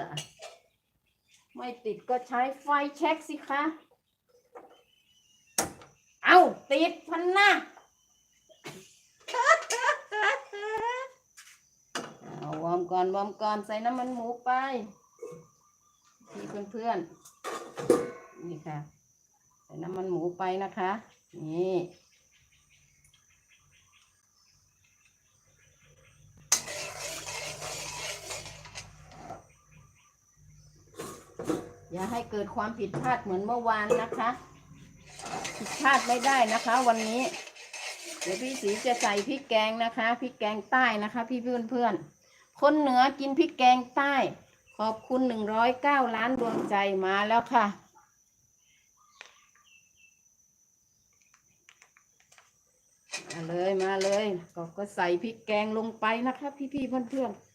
เหรอไม่ติดก็ใช้ไฟเช็คสิคะ เอาติดพันนะเอาวอมก่อนวอมก่อนใส่น้ำมันหมูไปพี่เพื่อนๆนี่ค่ะ ใส่น้ำมันหมูไปนะคะ นี่ อย่าให้เกิดความผิดพลาดเหมือนเมื่อวานนะคะ ผิดพลาดไม่ได้นะคะ วันนี้ เดี๋ยวพี่สีจะใส่พริกแกงนะคะพริกแกงใต้นะคะ พี่เพื่อนเพื่อนคนเหนือกินพริกแกงใต้ ขอบคุณหนึ่งร้อยเก้าล้านดวงใจมาแล้วค่ะมาเลยมาเลยก็ก็ใส่พริกแกงลงไปนะคะ พี่ๆเพื่อนๆ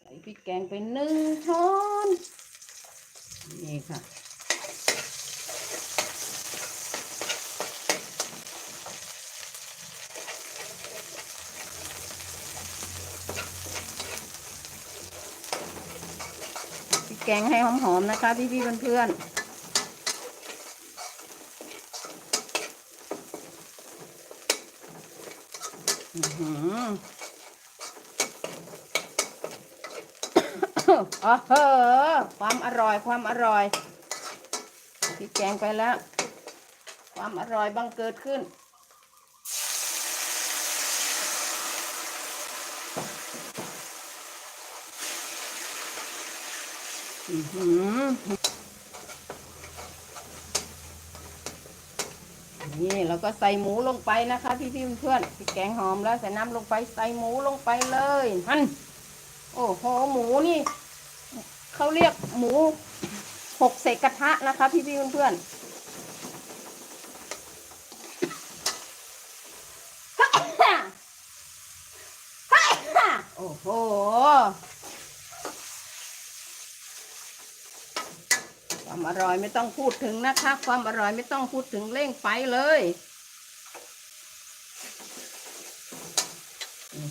ใส่ พริกแกงไปหนึ่งช้อน นี่ค่ะ พริกแกงให้หอมๆนะคะ พี่ๆเพื่อนๆ อื้ออโอ้โหความอร่อยความอร่อยพริกแกงไปแล้ว ความอร่อยบังเกิดขึ้น อือหือนี่เราก็ใส่หมูลงไปนะคะ พี่พี่เพื่อนๆพี่แกงหอมแล้วใส่น้ำลงไปใส่หมูลงไปเลยมัน โอ้โหหมูนี่เขาเรียกหมูหกเศษกระทะนะคะ พี่พี่ๆเพื่อนโอ้โห ความอร่อยไม่ต้องพูดถึงนะคะ ความอร่อยไม่ต้องพูดถึงเร่งไฟเลย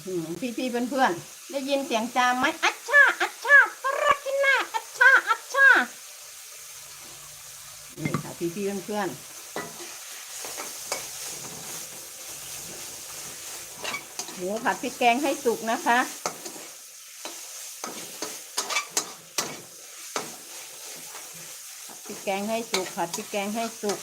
พี่พี่ๆเพื่อนๆได้ยินเสียงจามไหมอัชชาอัชชาปรากินาอัชชาอัชชานี่ค่ะพี่พี่ๆเพื่อนๆหมูผัดพริกแกงให้สุกนะคะพริกแกงให้สุกผัดพริกแกงให้สุก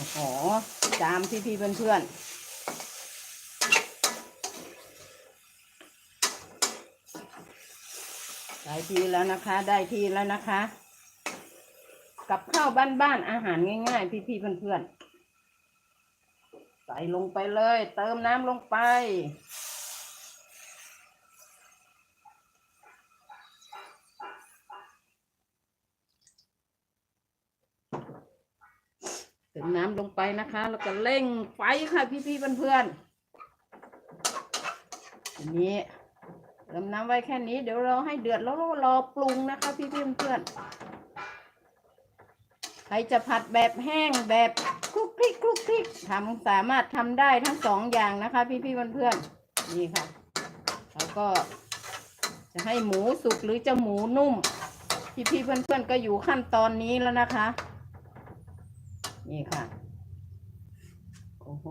อ้โหจามพี่พี่อนเพื่อนได้ทีแล้วนะคะ ได้ทีแล้วนะคะ กับข้าวบ้านๆอาหารง่าย ๆ พี่ๆเพื่อนๆใส่ลงไปเลย เติมน้ำลงไป เติม น้ำลงไปนะคะ แล้วก็เร่งไฟค่ะพี่ๆเพื่อนๆทีนี้เติมน้ำไว้แค่นี้เดี๋ยวเราให้เดือดแล้วรอปรุงนะคะ พี่เพื่เพื่อนๆใครจะผัดแบบแห้งแบบคลุกคลิกคลุกคลิกทำสามารถทำได้ทั้งสองอย่างนะคะ พี่พี่เพื่อนนๆนี่ค่ะแล้วก็จะให้หมูสุกหรือจะหมูนุ่ม พี่พี่เพื่อนเพื่อนๆก็อยู่ขั้นตอนนี้แล้วนะคะ นี่ค่ะ โอ้โห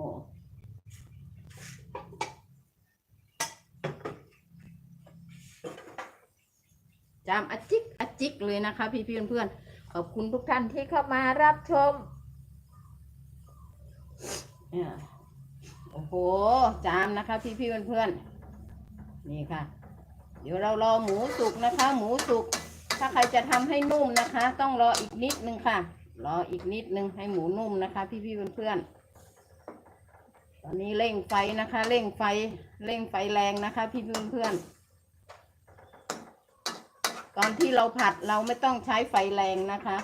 จามอาจิกอาจิกเลยนะคะ พี่พี่เพื่อนๆขอบคุณทุกท่านที่เข้ามารับชมเนี่ยโอ้โห จามนะคะ พี่พี่เพื่อนๆนี่ค่ะ เดี๋ยวเรารอหมูสุกนะคะ หมูสุก ถ้าใครจะทำให้นุ่มนะคะ ต้องรออีกนิดนึงค่ะ รออีกนิดนึงให้หมูนุ่มนะคะ พี่พี่เพื่อนๆตอนนี้เร่งไฟนะคะ เร่งไฟเร่งไฟแรงนะคะ พี่พี่เพื่อนๆตอนที่เราผัดเราไม่ต้องใช้ไฟแรงนะคะ